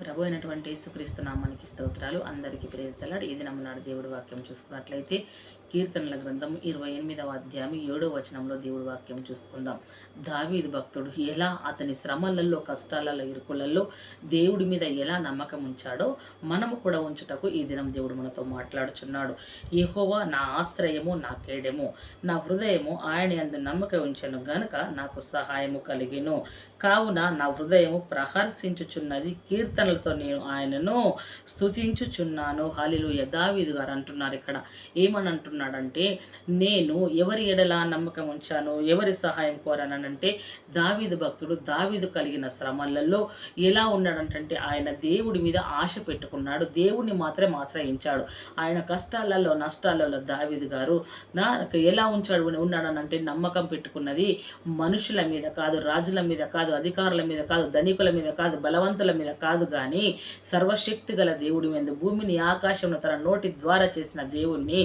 ప్రభు అయినటువంటి యేసుక్రీస్తు నామానికి స్తోత్రాలు. అందరికీ ప్రేస్తలాడు ఇది నమ్మనాడు దేవుడి వాక్యం చూసుకున్నట్లయితే కీర్తనల గ్రంథం ఇరవై ఎనిమిదవ అధ్యాయం ఏడో వచనంలో దేవుడి వాక్యం చూసుకుందాం. దావీదు భక్తుడు ఎలా అతని శ్రమలలో కష్టాలలో ఇరుకులలో దేవుడి మీద ఎలా నమ్మకం ఉంచాడో మనము కూడా ఉంచుటకు ఈ దినం దేవుడు మనతో మాట్లాడుచున్నాడు. యెహోవా నా ఆశ్రయము నా కేడెము నా హృదయము ఆయన అందు నమ్మకం ఉంచెను గనుక నాకు సహాయము కలిగెను. కావున నా హృదయము ప్రహర్షించుచున్నది కీర్తనలతో నేను ఆయనను స్తుతించుచున్నాను. హాలిలు దావీదు గారు అంటున్నారు ఇక్కడ ఏమని అంటున్నాడంటే నేను ఎవరి ఎడలా నమ్మకం ఉంచాను ఎవరి సహాయం కోరానంటే దావీదు భక్తుడు దావీదు కలిగిన శ్రమలలో ఎలా ఉన్నాడంటే ఆయన దేవుడి మీద ఆశ పెట్టుకున్నాడు. దేవుడిని మాత్రం ఆశ్రయించాడు. ఆయన కష్టాలలో నష్టాలలో దావీదు గారు నాకు ఎలా ఉంచాడు ఉన్నాడనంటే నమ్మకం పెట్టుకున్నది మనుషుల మీద కాదు రాజుల మీద కాదు అధికారుల మీద కాదు ధనికుల మీద కాదు బలవంతుల మీద కాదు కానీ సర్వశక్తి గల దేవుడి మీద భూమిని ఆకాశంలో తన నోటి ద్వారా చేసిన దేవుణ్ణి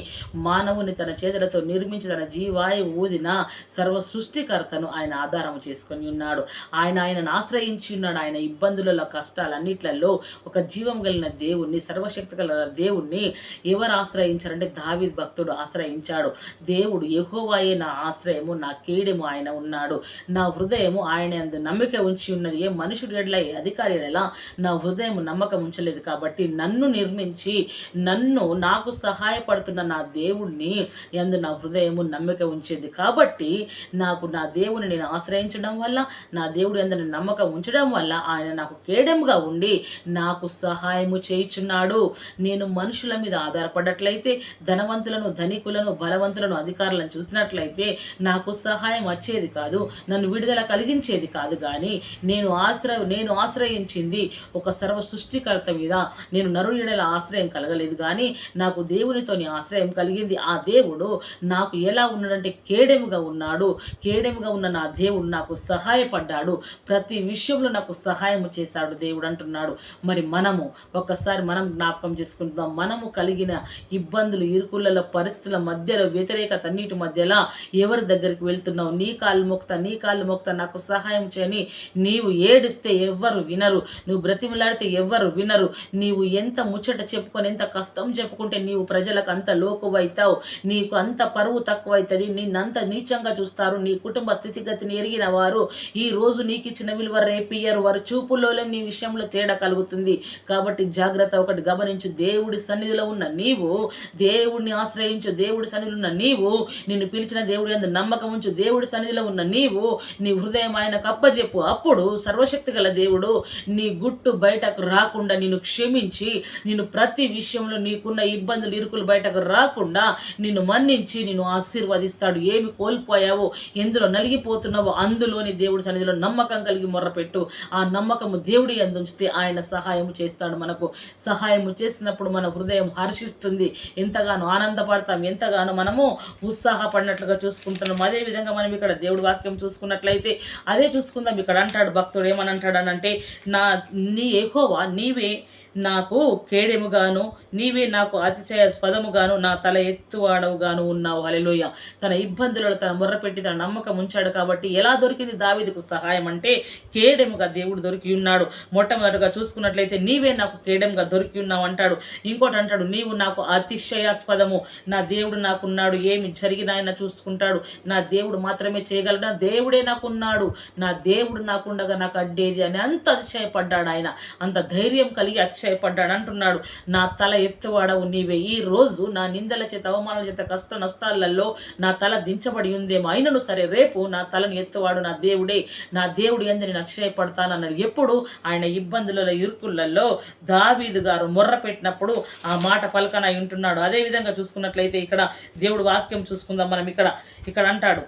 మా మానవుని తన చేతులతో నిర్మించి తన జీవాయి ఊదిన సర్వ సృష్టికర్తను ఆయన ఆధారం చేసుకొని ఉన్నాడు. ఆయన ఆయనను ఆశ్రయించి ఉన్నాడు. ఆయన ఇబ్బందులలో కష్టాలన్నిట్లలో ఒక జీవం కలిగిన దేవుణ్ణి సర్వశక్తి గల దేవుణ్ణి ఎవరు ఆశ్రయించారంటే దావిద్ భక్తుడు ఆశ్రయించాడు. దేవుడు ఎహోవాయే నా ఆశ్రయము నా కీడెము ఆయన ఉన్నాడు. నా హృదయము ఆయన అందు నమ్మిక ఉంచి ఉన్నది. ఏ మనుషుడు ఎడల అధికారి ఎడల నా హృదయం నమ్మకం ఉంచలేదు. కాబట్టి నన్ను నిర్మించి నన్ను నాకు సహాయపడుతున్న నా దేవుడు దేవుణ్ణి ఎందు నా హృదయము నమ్మిక ఉంచేది. కాబట్టి నాకు నా దేవుని నేను ఆశ్రయించడం వల్ల నా దేవుడు ఎందు నమ్మకం ఉంచడం వల్ల ఆయన నాకు కేడెంగా ఉండి నాకు సహాయము చేయుచున్నాడు. నేను మనుషుల మీద ఆధారపడట్లయితే ధనవంతులను ధనికులను బలవంతులను అధికారులను చూసినట్లయితే నాకు సహాయం వచ్చేది కాదు నన్ను విడుదల కలిగించేది కాదు. కానీ నేను ఆశ్రయ నేను ఆశ్రయించింది ఒక సర్వ సృష్టికర్త మీద. నేను నరుడల ఆశ్రయం కలగలేదు. కానీ నాకు దేవునితోని ఆశ్రయం కలిగింది. ఆ దేవుడు నాకు ఎలా ఉన్నాడంటే కేడెముగా ఉన్నాడు. కేడెముగా ఉన్న నా దేవుడు నాకు సహాయపడ్డాడు. ప్రతి విషయంలో నాకు సహాయం చేశాడు దేవుడు అంటున్నాడు. మరి మనము ఒక్కసారి మనం జ్ఞాపకం చేసుకుందాం. మనము కలిగిన ఇబ్బందులు ఇరుకులలో పరిస్థితుల మధ్యలో వ్యతిరేకత అన్నిటి మధ్యలో ఎవరి దగ్గరికి వెళ్తున్నావు? నీ కాళ్ళు మొక్త నీ కాళ్ళు మొక్త నాకు సహాయం చేయని నీవు ఏడిస్తే ఎవ్వరు వినరు. నువ్వు బ్రతిమలాడితే ఎవ్వరు వినరు. నీవు ఎంత ముచ్చట చెప్పుకొని ఎంత కష్టం చెప్పుకుంటే నీవు ప్రజలకు అంత లోకువైతావు. నీకు అంత పరువు తక్కువైతుంది. నిన్నంత నీచంగా చూస్తారు. నీ కుటుంబ స్థితిగతిని ఎరిగిన వారు ఈ రోజు నీకు ఇచ్చిన విలువ రేపియ్యరు. వారు చూపులోనే నీ విషయంలో తేడా కలుగుతుంది. కాబట్టి జాగ్రత్త ఒకటి గమనించు. దేవుడి సన్నిధిలో ఉన్న నీవు దేవుడిని ఆశ్రయించు. దేవుడి సన్నిధిలో ఉన్న నీవు నిన్ను పిలిచిన దేవుడి అందు నమ్మకం ఉంచు. దేవుడి సన్నిధిలో ఉన్న నీవు నీ హృదయం ఆయనకు అప్పచెప్పు అప్పుడు సర్వశక్తి గల దేవుడు నీ గుట్టు బయటకు రాకుండా నిన్ను క్షమించి నిన్ను ప్రతి విషయంలో నీకున్న ఇబ్బందులు ఇరుకులు బయటకు రాకుండా నిన్ను మన్నించి నిన్ను ఆశీర్వదిస్తాడు. ఏమి కోల్పోయావో ఎందులో నలిగిపోతున్నావో అందులోని దేవుడి సన్నిధిలో నమ్మకం కలిగి మొర్రపెట్టు. ఆ నమ్మకము దేవుడి అందుంచితే ఆయన సహాయం చేస్తాడు మనకు. సహాయం చేసినప్పుడు మన హృదయం హర్షిస్తుంది. ఎంతగానో ఆనందపడతాం ఎంతగానో మనము ఉత్సాహపడినట్లుగా చూసుకుంటున్నాం. అదే విధంగా మనం ఇక్కడ దేవుడి వాక్యం చూసుకున్నట్లయితే అదే చూసుకుందాం. ఇక్కడ అంటాడు భక్తుడు ఏమని అంటాడనంటే నా నీ ఎహోవా నీవే నాకు కేడెముగాను నీవే నాకు అతిశయాస్పదముగాను నా తల ఎత్తువాడవుగాను ఉన్నావు. హలెలోయ తన ఇబ్బందులలో తన మొర్రపెట్టి తన నమ్మకం ఉంచాడు కాబట్టి ఎలా దొరికింది దావిదికు సహాయం అంటే కేడెముగా దేవుడు దొరికి ఉన్నాడు. మొట్టమొదటిగా చూసుకున్నట్లయితే నీవే నాకు కేడెముగా దొరికి ఉన్నావు అంటాడు. ఇంకోటి అంటాడు నీవు నాకు అతిశయాస్పదము నా దేవుడు నాకున్నాడు ఏమి జరిగినా ఆయన చూసుకుంటాడు. నా దేవుడు మాత్రమే చేయగలడు నా దేవుడే నాకున్నాడు. నా దేవుడు నాకుండగా నాకు అడ్డేది అని అంత అతిశయపడ్డాడు ఆయన. అంత ధైర్యం కలిగి అతిశయపడ్డాడు అంటున్నాడు నా తల ఎత్తువాడవు నీవే. ఈ రోజు నా నిందల చేత అవమానాల చేత కష్ట నష్టాలలో నా తల దించబడి ఉందేమో. అయినను సరే రేపు నా తలను ఎత్తువాడు నా దేవుడే. నా దేవుడు ఎందు నేను అతిశయపడతానన్నాడు ఎప్పుడు? ఆయన ఇబ్బందులలో ఇరుకులలో దావీదు గారు మొర్ర పెట్టినప్పుడు ఆ మాట పలకనై ఉంటున్నాడు. అదే విధంగా చూసుకున్నట్లయితే ఇక్కడ దేవుడు వాక్యం చూసుకుందాం మనం. ఇక్కడ ఇక్కడ అంటాడు.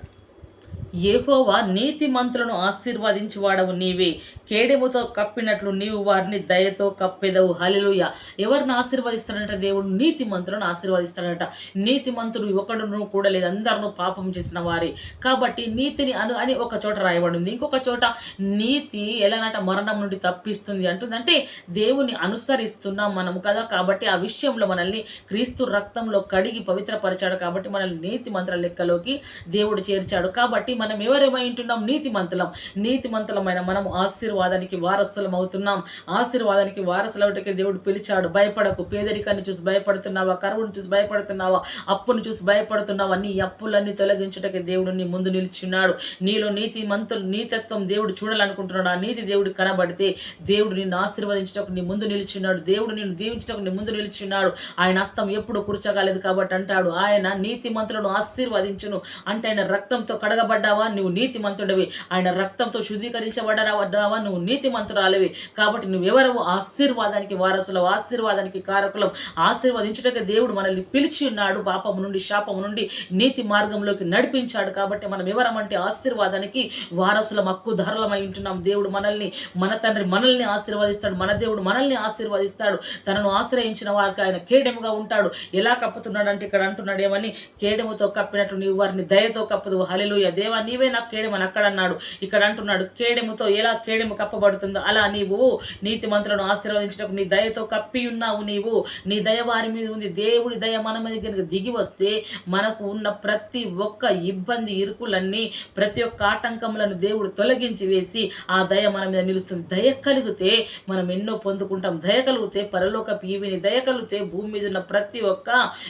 ఏహోవా నీతి మంత్రులను ఆశీర్వదించువాడవు నీవే. కేడెముతో కప్పినట్లు నీవు వారిని దయతో కప్పెదవు. హలిలుయ ఎవరిని ఆశీర్వదిస్తాడంట దేవుడు? నీతి మంత్రులను ఆశీర్వదిస్తాడంట. నీతి మంత్రులు ఒకడును కూడా లేదు. అందరినూ పాపం చేసిన వారే. కాబట్టి నీతిని అను అని ఒక చోట రాయబడింది. ఇంకొక చోట నీతి ఎలానట మరణం నుండి తప్పిస్తుంది అంటుందంటే దేవుని అనుసరిస్తున్నాం మనం కదా. కాబట్టి ఆ విషయంలో మనల్ని క్రీస్తు రక్తంలో కడిగి పవిత్రపరిచాడు కాబట్టి మనల్ని నీతి మంత్ర లెక్కలోకి దేవుడు చేర్చాడు. కాబట్టి మనం ఎవరేమై ఉంటున్నాం? నీతిమంతులం. నీతిమంతులమైన మనం ఆశీర్వాదానికి వారసులం అవుతున్నాం ఆశీర్వాదానికి వారసులవుటకి దేవుడు పిలిచాడు. భయపడకు. పేదరికాన్ని చూసి భయపడుతున్నావా? కరువును చూసి భయపడుతున్నావా? అప్పును చూసి భయపడుతున్నావా? నీ అప్పులన్నీ తొలగించుటకి దేవుడు నీ ముందు నిలిచున్నాడు నీలో నీతి మంతులు నీతత్వం దేవుడు చూడాలనుకుంటున్నాడు. ఆ నీతి దేవుడు కనబడితే దేవుడు నిన్ను ఆశీర్వదించటకు నీ ముందు నిలిచున్నాడు దేవుడు నిన్ను దీవించటకు నీ ముందు నిలిచున్నాడు ఆయన హస్తం ఎప్పుడు కూర్చోగలేదు కాబట్టి అంటాడు. ఆయన నీతి మంతులను ఆశీర్వదించును. అంటే ఆయన రక్తంతో కడగబడ్డ కడగబడ్డావా నువ్వు నీతి మంతుడివి ఆయన రక్తంతో శుద్ధీకరించబడ్డావా నువ్వు నీతి మంతురాలివి కాబట్టి నువ్వెవరవు? ఆశీర్వాదానికి వారసులవు. ఆశీర్వాదానికి కారకులం. ఆశీర్వదించుటకే దేవుడు మనల్ని పిలిచి ఉన్నాడు. పాపము నుండి శాపము నుండి నీతి మార్గంలోకి నడిపించాడు. కాబట్టి మనం ఎవరమంటే ఆశీర్వాదానికి వారసులం హక్కు ధరలమై ఉంటున్నాం. దేవుడు మనల్ని మన తండ్రి మనల్ని ఆశీర్వదిస్తాడు. మన దేవుడు మనల్ని ఆశీర్వదిస్తాడు. తనను ఆశ్రయించిన వారికి ఆయన కేడెముగా ఉంటాడు. ఎలా కప్పుతున్నాడంటే ఇక్కడ అంటున్నాడేమని కేడెముతో కప్పినట్టు నీవు వారిని దయతో కప్పదు హలెలుయ దేవా నీవే నాకు కేడెమని అక్కడ అన్నాడు. ఇక్కడ అంటున్నాడు కేడెముతో ఎలా కేడెము కప్పబడుతుందో అలా నీవు నీతి మంత్రులను ఆశీర్వదించినప్పుడు నీ దయతో కప్పి ఉన్నావు నీవు. నీ దయ వారి మీద ఉంది. దేవుడి దయ మన మీద కనుక దిగి వస్తే మనకు ఉన్న ప్రతి ఒక్క ఇబ్బంది ఇరుకులన్నీ ప్రతి ఒక్క ఆటంకములను దేవుడు తొలగించి వేసి ఆ దయ మన మీద నిలుస్తుంది. దయ కలిగితే మనం ఎన్నో పొందుకుంటాం. దయ కలిగితే పరలోకపు ఈవిని దయ కలిగితే భూమి మీద ఉన్న ప్రతి ఒక్క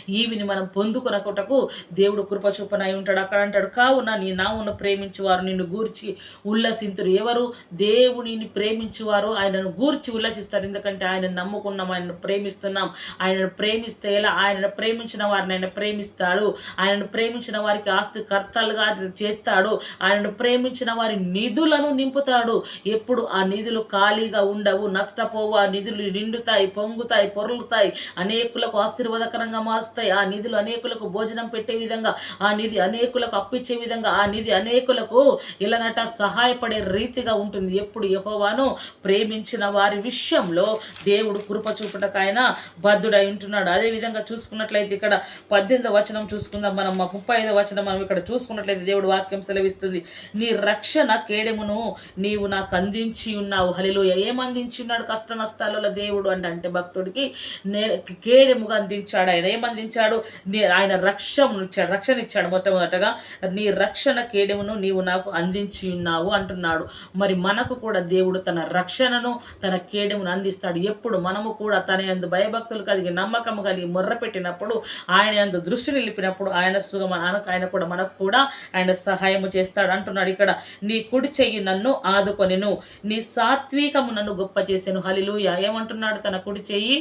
ఈవిని మనం పొందుకునకుటకు దేవుడు కృప చూపనై ఉంటాడు. అక్కడ అంటాడు కావున నీ నామును ప్రేమించువారు నిన్ను గూర్చి ఉల్లసింతురు. ఎవరు దేవుడిని ప్రేమించువారు ఆయనను గూర్చి ఉల్లసిస్తారు. ఎందుకంటే ఆయన నమ్ముకున్నాం ఆయనను ప్రేమిస్తున్నాం. ఆయనను ప్రేమిస్తే ఎలా? ఆయనను ప్రేమించిన వారిని ఆయన ప్రేమిస్తాడు. ఆయనను ప్రేమించిన వారికి ఆస్తి కర్తలుగా చేస్తాడు. ఆయనను ప్రేమించిన వారి నిధులను నింపుతాడు. ఎప్పుడు ఆ నిధులు ఖాళీగా ఉండవు నష్టపోవు. ఆ నిధులు నిండుతాయి పొంగుతాయి పొరులుతాయి. అనేకులకు ఆశీర్వాదకరంగా మారుస్తాయి. ఆ నిధులు అనేకులకు భోజనం పెట్టే విధంగా ఆ నిధి అనేకులకు అప్పించే విధంగా ఆ నిధి అనేకులకు ఇలానట సహాయపడే రీతిగా ఉంటుంది. ఎప్పుడు యెహోవాను ప్రేమించిన వారి విషయంలో దేవుడు కృప చూపుటకు ఆయన బద్ధుడై ఉంటున్నాడు. అదే విధంగా చూసుకున్నట్లయితే ఇక్కడ పద్దెనిమిది వచనం చూసుకుందాం మనం. మా ముప్పై ఐదో వచనం మనం ఇక్కడ చూసుకున్నట్లయితే దేవుడు వాక్యం సెలవిస్తుంది. నీ రక్షణ కేడెమును నీవు నాకు అందించి ఉన్నావు. హలిలో ఏమందించి ఉన్నాడు? కష్ట నష్టాలలో దేవుడు అంటే. అంటే భక్తుడికి నే కేడెముగా అందించాడు ఆయన. ఏమందించాడు నీ- ఆయన రక్షణ ఇచ్చాడు. రక్షణ ఇచ్చాడు మొట్టమొదటగా. నీ రక్షణ కేడెమును నీవు నాకు అందించి ఉన్నావు అంటున్నాడు. మరి మనకు కూడా దేవుడు తన రక్షణను తన కేడెమును అందిస్తాడు. ఎప్పుడు మనము కూడా తన యందు భయభక్తులు కలిగి నమ్మకము కలిగి మొర్ర పెట్టినప్పుడు ఆయన యందు దృష్టి నిలిపినప్పుడు ఆయన సుగమ ఆయన కూడా మనకు కూడా ఆయన సహాయము చేస్తాడు అంటున్నాడు ఇక్కడ. నీ కుడి చెయ్యి నన్ను ఆదుకొనిను నీ సాత్వికము నన్ను గొప్ప చేసాను హలిలుయ ఏమంటున్నాడు తన కుడి చెయ్యి?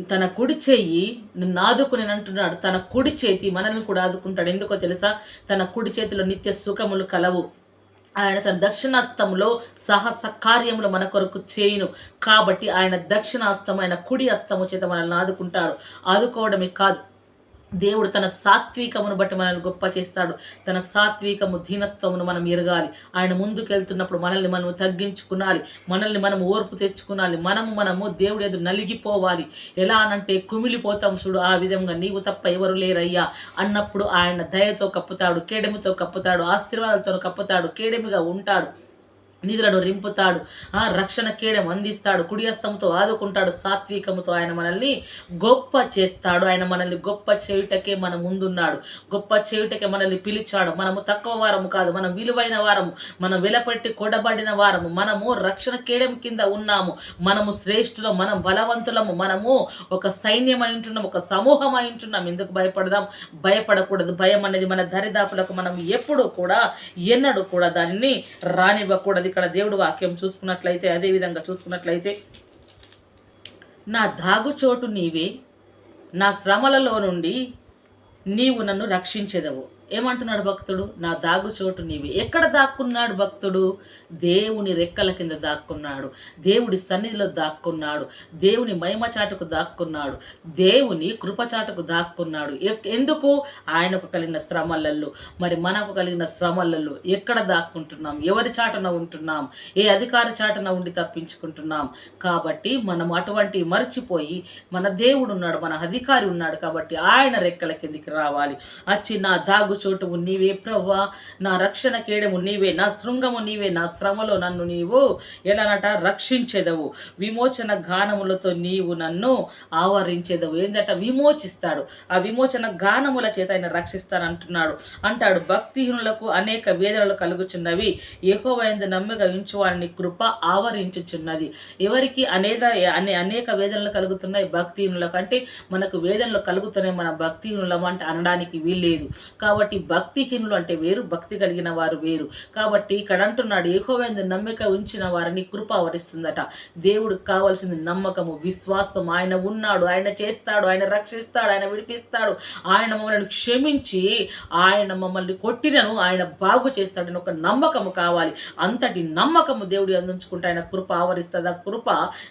తన కుడి చెయ్యి నిన్ను ఆదుకుని అంటున్నాడు. తన కుడి చేతి మనల్ని కూడా ఆదుకుంటాడు. ఎందుకో తెలుసా? తన కుడి చేతిలో నిత్య సుఖములు కలవు. ఆయన తన దక్షిణాస్తములో సాహస కార్యములు మన కొరకు చేయును. కాబట్టి ఆయన దక్షిణాస్తం ఆయన కుడి అస్తము చేత మనల్ని ఆదుకుంటాడు. ఆదుకోవడమే కాదు దేవుడు తన సాత్వికమును బట్టి మనల్ని గొప్ప చేస్తాడు. తన సాత్వికము దీనత్వమును మనం ఎరగాలి. ఆయన ముందుకెళ్తున్నప్పుడు మనల్ని మనం తగ్గించుకునాలి. మనల్ని మనం ఓర్పు తెచ్చుకునాలి. మనము మనము దేవుడు ఎదురు నలిగిపోవాలి. ఎలా అనంటే కుమిలిపోతాం చూడు ఆ విధంగా నీవు తప్ప ఎవరు లేరయ్యా. అన్నప్పుడు ఆయన దయతో కప్పుతాడు కేడమితో కప్పుతాడు ఆశీర్వాదాలతో కప్పుతాడు కేడమిగా ఉంటాడు. నిధులను రింపుతాడు. ఆ రక్షణ కేడం అందిస్తాడు. కుడియస్తంతో ఆదుకుంటాడు. సాత్వికముతో ఆయన మనల్ని గొప్ప చేస్తాడు. ఆయన మనల్ని గొప్ప చేయుటకే మన ముందున్నాడు. గొప్ప చేయుటకే మనల్ని పిలిచాడు. మనము తక్కువ వారము కాదు. మనం విలువైన వారము. మనం వెలపెట్టి కొడబడిన వారము. మనము రక్షణ కేడం కింద ఉన్నాము. మనము శ్రేష్ఠులం. మనం బలవంతులము. మనము ఒక సైన్యమై ఉంటున్నాం. ఒక సమూహమై ఉంటున్నాం. ఎందుకు భయపడదాం? భయపడకూడదు. భయం అనేది మన దరిదాపులకు మనం ఎప్పుడూ కూడా ఎన్నడూ కూడా దానిని రానివ్వకూడదు. ఇక్కడ దేవుడు వాక్యం చూసుకున్నట్లయితే అదే విధంగా చూసుకున్నట్లయితే నా దాగుచోటు నీవే నా శ్రమలలో నుండి నీవు నన్ను రక్షించెదవు. ఏమంటున్నాడు భక్తుడు? నా దాగు చోటు నీవి. ఎక్కడ దాక్కున్నాడు భక్తుడు? దేవుని రెక్కల కింద దాక్కున్నాడు. దేవుడి సన్నిధిలో దాక్కున్నాడు. దేవుని మహిమచాటుకు దాక్కున్నాడు. దేవుని కృపచాటుకు దాక్కున్నాడు. ఎందుకు? ఆయనకు కలిగిన శ్రమలల్లో. మరి మనకు కలిగిన శ్రమలల్లో ఎక్కడ దాక్కుంటున్నాం? ఎవరి చాటున ఉంటున్నాం? ఏ అధికారి చాటన ఉండి తప్పించుకుంటున్నాం? కాబట్టి మనం అటువంటి మర్చిపోయి మన దేవుడు ఉన్నాడు మన అధికారి ఉన్నాడు కాబట్టి ఆయన రెక్కల కిందికి రావాలి. వచ్చి నా దాగు చోటువు నీవే ప్రవ్వా. నా రక్షణ కేడము నీవే నా శృంగము నీవే నా శ్రమలో నన్ను నీవు ఎలానట రక్షించేదవు. విమోచన గానములతో నీవు నన్ను ఆవరించేదవు. ఏందట? విమోచిస్తాడు. ఆ విమోచన గానముల చేత ఆయన రక్షిస్తాను అంటున్నాడు అంటాడు భక్తిహీనులకు అనేక వేదనలు కలుగుచున్నవి. ఏకోవైంది నమ్మిక ఉంచు వారిని కృప ఆవరించుచున్నది. ఎవరికి అనేక అనే అనేక వేదనలు కలుగుతున్నాయి భక్తిహీనులకు అంటే మనకు వేదనలు కలుగుతున్నాయి మన భక్తిహీనులం అంటే అనడానికి వీల్లేదు. కాబట్టి కాబట్టి భక్తిహీనులు అంటే వేరు భక్తి కలిగిన వారు వేరు. కాబట్టి ఇక్కడ అంటున్నాడు ఏకోవైంది నమ్మిక ఉంచిన వారిని కృప ఆవరిస్తుందట దేవుడికి కావాల్సింది నమ్మకము విశ్వాసం. ఆయన ఉన్నాడు ఆయన చేస్తాడు ఆయన రక్షిస్తాడు ఆయన విడిపిస్తాడు. ఆయన మమ్మల్ని క్షమించి ఆయన మమ్మల్ని కొట్టినను ఆయన బాగు చేస్తాడని ఒక నమ్మకము కావాలి. అంతటి నమ్మకము దేవుడు అందించుకుంటే ఆయన కృప ఆవరిస్తుంది ఆ కృప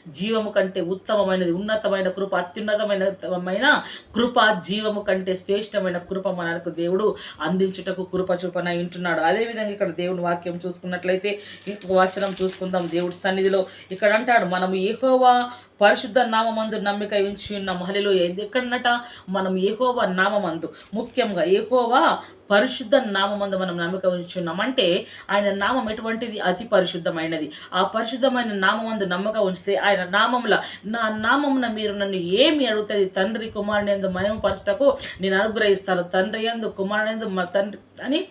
జీవము కంటే ఉత్తమమైనది ఉన్నతమైన కృప అత్యున్నతమైన కృప జీవము కంటే శ్రేష్టమైన కృప మనకు దేవుడు అందించుటకు కృప వింటున్నాడు. ఉంటున్నాడు అదేవిధంగా ఇక్కడ దేవుని వాక్యం చూసుకున్నట్లయితే ఇంకొక వచనం చూసుకుందాం. దేవుడి సన్నిధిలో ఇక్కడ అంటాడు మనము ఏహోవా పరిశుద్ధ నామందు నమ్మిక ఉంచి ఉన్న. మహిళలు ఎక్కడనట మనం ఏహోవా నామందు. ముఖ్యంగా ఏహోవా పరిశుద్ధ నామందు మనం నమ్మిక ఉంచున్నాం. అంటే ఆయన నామం ఎటువంటిది? అతి పరిశుద్ధమైనది. ఆ పరిశుద్ధమైన నామందు నమ్మక ఉంచితే ఆయన నామంలో నా నామమున మీరు నన్ను ఏమి అడుగుతుంది తండ్రి కుమారుని ఎందు మయమపరచటకు నేను అనుగ్రహిస్తాను. తండ్రి ఎందు కుమారుని ఎందు మా తండ్రి అని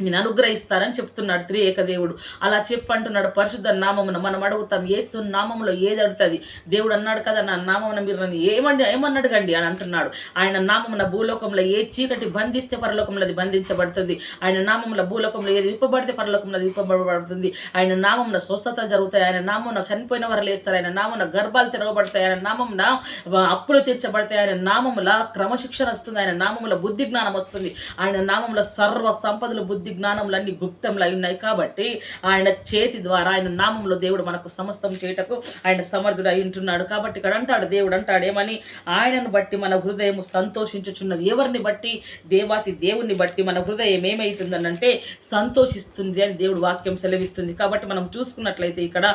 నేను అనుగ్రహిస్తారని చెప్తున్నాడు త్రి ఏకదేవుడు అలా చెప్పంటున్నాడు పరిశుద్ధ నామమున. మనం అడుగుతాం ఏసు నామంలో ఏది అడుగుతుంది? దేవుడు అన్నాడు కదా నా నామమున మీరు నన్ను ఏమండి ఏమని అడగండి అని అంటున్నాడు. ఆయన నామమున భూలోకంలో ఏ చీకటి బంధిస్తే పరలోకంలో అది బంధించబడుతుంది. ఆయన నామముల భూలోకంలో ఏది విప్పబడితే పరలోకంలో అది విప్పబడబడుతుంది ఆయన నామమున స్వస్థత జరుగుతాయి. ఆయన నామమున చనిపోయిన వారు లేస్తారు. ఆయన నామమున గర్భాలు తిరగబడతాయి ఆయన నామమున అప్పులు తీర్చబడతాయి. ఆయన నామముల క్రమశిక్షణ వస్తుంది. ఆయన నామముల బుద్ధి జ్ఞానం వస్తుంది. ఆయన నామముల సర్వ సంపదలు బుద్ధి బుద్ధి జ్ఞానములన్నీ గుప్తంలో ఉన్నాయి కాబట్టి ఆయన చేతి ద్వారా ఆయన నామంలో దేవుడు మనకు సమస్తం చేయటకు ఆయన సమర్థుడు అయి ఉంటున్నాడు. కాబట్టి ఇక్కడ అంటాడు దేవుడు అంటాడు ఏమని? ఆయనను బట్టి మన హృదయం సంతోషించుచున్నది. ఎవరిని బట్టి? దేవాతి దేవుణ్ణి బట్టి మన హృదయం ఏమవుతుందనంటే సంతోషిస్తుంది అని దేవుడు వాక్యం సెలవిస్తుంది. కాబట్టి మనం చూసుకున్నట్లయితే ఇక్కడ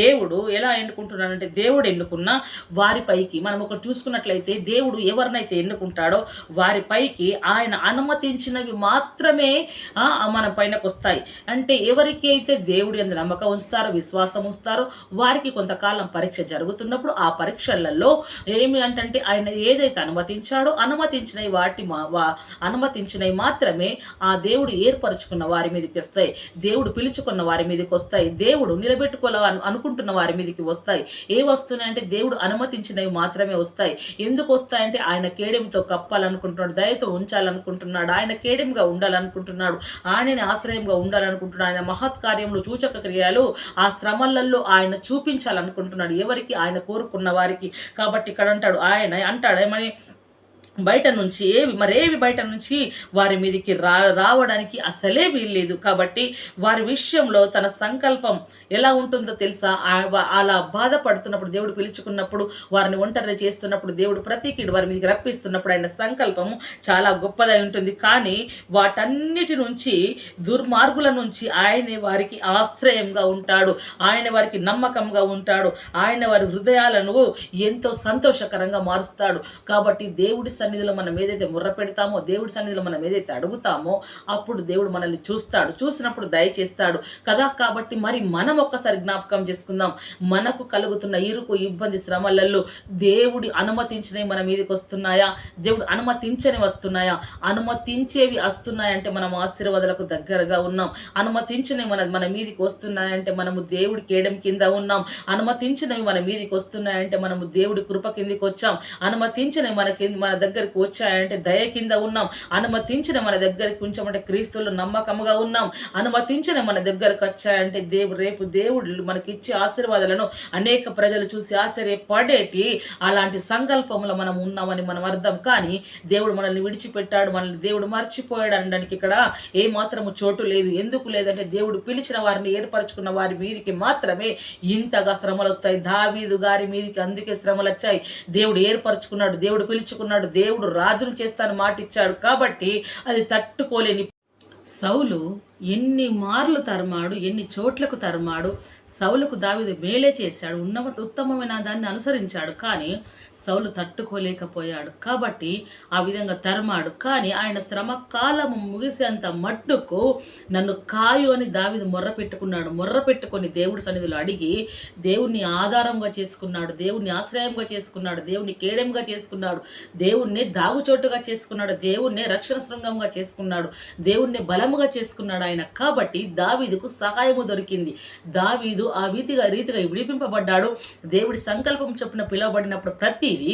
దేవుడు ఎలా ఎన్నుకుంటున్నాడంటే దేవుడు ఎన్నుకున్న వారిపైకి మనం ఒకటి చూసుకున్నట్లయితే దేవుడు ఎవరినైతే ఎన్నుకుంటాడో వారిపైకి ఆయన అనుమతించినవి మాత్రమే మన పైనకు వస్తాయి అంటే ఎవరికి అయితే దేవుడి అందు నమ్మకం ఉంచుతారో విశ్వాసం ఉంచుతారో వారికి కొంతకాలం పరీక్ష జరుగుతున్నప్పుడు ఆ పరీక్షలలో ఏమి అంటే ఆయన ఏదైతే అనుమతించాడో అనుమతించినవి వాటి మా వా అనుమతించినవి మాత్రమే ఆ దేవుడు ఏర్పరచుకున్న వారి మీదకి వస్తాయి. దేవుడు పిలుచుకున్న వారి మీదకి వస్తాయి. దేవుడు నిలబెట్టుకోలే అనుకుంటున్న వారి మీదకి వస్తాయి. ఏ వస్తున్నాయంటే దేవుడు అనుమతించినవి మాత్రమే వస్తాయి. ఎందుకు వస్తాయంటే ఆయన కేడెంతో కప్పాలనుకుంటున్నాడు దయతో ఉంచాలనుకుంటున్నాడు ఆయన కేడెంగా ఉండాలనుకుంటున్నాడు ఆయనని ఆశ్రయంగా ఉండాలనుకుంటున్నాడు. ఆయన మహత్ కార్యములు సూచక క్రియలు ఆ శ్రమలలో ఆయన చూపించాలనుకుంటున్నాడు. ఎవరికి? ఆయన కోరుకున్న వారికి. కాబట్టి ఇక్కడ అంటాడు ఆయన అంటాడు ఏమని? బయట నుంచి ఏవి మరేవి బయట నుంచి వారి మీదకి రా రావడానికి అసలే వీల్లేదు. కాబట్టి వారి విషయంలో తన సంకల్పం ఎలా ఉంటుందో తెలుసా? అలా బాధపడుతున్నప్పుడు దేవుడు పిలుచుకున్నప్పుడు వారిని ఒంటరి చేస్తున్నప్పుడు దేవుడు ప్రతికిడు వారి మీదకి రప్పిస్తున్నప్పుడు ఆయన సంకల్పము చాలా గొప్పదై ఉంటుంది. కానీ వాటన్నిటి నుంచి దుర్మార్గుల నుంచి ఆయనే వారికి ఆశ్రయంగా ఉంటాడు. ఆయన వారికి నమ్మకంగా ఉంటాడు. ఆయన వారి హృదయాలను ఎంతో సంతోషకరంగా మారుస్తాడు. కాబట్టి దేవుడి సన్నిధిలో మనం ఏదైతే ముర్ర పెడతామో దేవుడి సన్నిధిలో మనం ఏదైతే అడుగుతామో అప్పుడు దేవుడు మనల్ని చూస్తాడు. చూసినప్పుడు దయచేస్తాడు. కదా కాబట్టి మరి మనం ఒక్కసారి జ్ఞాపకం చేసుకుందాం. మనకు కలుగుతున్న ఇరుకు ఇబ్బంది శ్రమలలో దేవుడి అనుమతించినవి మన మీదకి వస్తున్నాయా? దేవుడు అనుమతించని వస్తున్నాయా? అనుమతించేవి వస్తున్నాయంటే మనం ఆశీర్వాదాలకు దగ్గరగా ఉన్నాం. అనుమతించినవి మన మన మీదికి వస్తున్నాయంటే మనము దేవుడి కేడం కింద ఉన్నాం. అనుమతించినవి మన మీదికి వస్తున్నాయంటే మనము దేవుడి కృప కిందికి వచ్చాం. అనుమతించినవి మన కింద మన దగ్గరికి వచ్చాయంటే దయ కింద ఉన్నాం. అనుమతించిన మన దగ్గరికి ఉంచామంటే క్రీస్తులు నమ్మకముగా ఉన్నాం. అనుమతించిన మన దగ్గరకు వచ్చాయంటే దేవుడు రేపు దేవుడు మనకి ఇచ్చే ఆశీర్వాదాలను అనేక ప్రజలు చూసి ఆశ్చర్యపడేటి. అలాంటి సంకల్పంలో మనం ఉన్నామని మనం అర్థం కానీ దేవుడు మనల్ని విడిచిపెట్టాడు మనల్ని దేవుడు మర్చిపోయాడు అనడానికి ఇక్కడ ఏ మాత్రము చోటు లేదు. ఎందుకు లేదంటే దేవుడు పిలిచిన వారిని ఏర్పరచుకున్న వారి మీదికి మాత్రమే ఇంతగా శ్రమలు వస్తాయి. దావీదు గారి మీదికి అందుకే శ్రమలు వచ్చాయి. దేవుడు ఏర్పరచుకున్నాడు దేవుడు పిలుచుకున్నాడు దేవుడు రాజును చేస్తాను మాట ఇచ్చాడు కాబట్టి అది తట్టుకోలేని సౌలు ఎన్ని మార్లు తరమాడు ఎన్ని చోట్లకు తరమాడు సౌలుకు దావీదు మేలే చేశాడు ఉన్న ఉత్తమమైన దాన్ని అనుసరించాడు కానీ సౌలు తట్టుకోలేకపోయాడు. కాబట్టి ఆ విధంగా తరమాడు కానీ ఆయన శ్రమ కాలము ముగిసేంత మట్టుకు నన్ను కాయు అని దావిది మొర్ర పెట్టుకున్నాడు. మొర్ర పెట్టుకొని దేవుడి సన్నిధిలో అడిగి దేవుణ్ణి ఆధారంగా చేసుకున్నాడు దేవుణ్ణి ఆశ్రయంగా చేసుకున్నాడు దేవుణ్ణి కేడెంగా చేసుకున్నాడు దేవుణ్ణి దాగుచోటుగా చేసుకున్నాడు దేవుణ్ణి రక్షణ శృంగంగా చేసుకున్నాడు దేవుణ్ణి బలముగా చేసుకున్నాడు ఆయన. కాబట్టి దావీదుకు సహాయము దొరికింది. ఐదు ఆ రీతిగా రీతిగా విడిపింపబడ్డాడు. దేవుడి సంకల్పం చొప్పున పిలువబడినప్పుడు ప్రతిదీ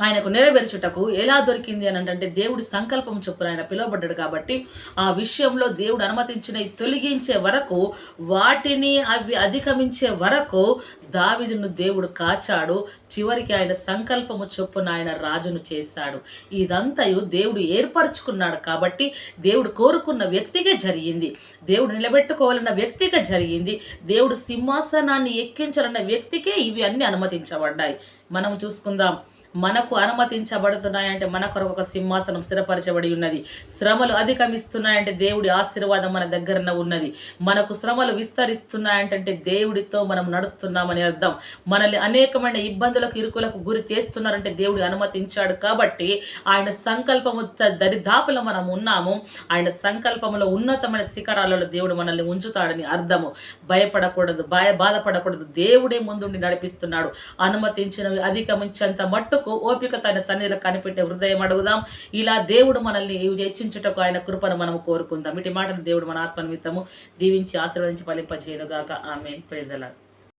ఆయనకు నెరవేర్చుటకు ఎలా దొరికింది అని అంటే దేవుడి సంకల్పం చొప్పున ఆయన పిలువబడ్డాడు కాబట్టి ఆ విషయంలో దేవుడు అనుమతించిన తొలగించే వరకు వాటిని అవి అధిగమించే వరకు దావిదును దేవుడు కాచాడు. చివరికి ఆయన సంకల్పము చొప్పున ఆయన రాజును చేశాడు. ఇదంతయు దేవుడు ఏర్పరచుకున్నాడు కాబట్టి దేవుడు కోరుకున్న వ్యక్తికే జరిగింది. దేవుడు నిలబెట్టుకోవాలన్న వ్యక్తిగా జరిగింది. దేవుడు సింహాసనాన్ని ఎక్కించాలన్న వ్యక్తికే ఇవి అన్ని అనుమతించబడ్డాయి. మనం చూసుకుందాం. మనకు అనుమతించబడుతున్నాయంటే మన కొరకు ఒక సింహాసనం స్థిరపరచబడి ఉన్నది. శ్రమలు అధిగమిస్తున్నాయంటే దేవుడి ఆశీర్వాదం మన దగ్గరన ఉన్నది. మనకు శ్రమలు విస్తరిస్తున్నాయంటే దేవుడితో మనం నడుస్తున్నామని అర్థం. మనల్ని అనేకమైన ఇబ్బందులకు ఇరుకులకు గురి చేస్తున్నారంటే దేవుడు అనుమతించాడు కాబట్టి ఆయన సంకల్పము త- మనం ఉన్నాము. ఆయన సంకల్పంలో ఉన్నతమైన శిఖరాలలో దేవుడు మనల్ని ఉంచుతాడని అర్థము. భయపడకూడదు భయ బాధపడకూడదు. దేవుడే ముందుండి నడిపిస్తున్నాడు. అనుమతించినవి అధిగమించేంత మట్టు మట్టుకు ఓపిక తన సన్నిధిలో కనిపెట్టే హృదయం అడుగుదాం. ఇలా దేవుడు మనల్ని హెచ్చించుటకు ఆయన కృపను మనం కోరుకుందాం. ఇటు మాటను దేవుడు మన ఆత్మనిమిత్తము దీవించి ఆశీర్వదించి ఫలింపజేయనుగాక. ఆమె ప్రజల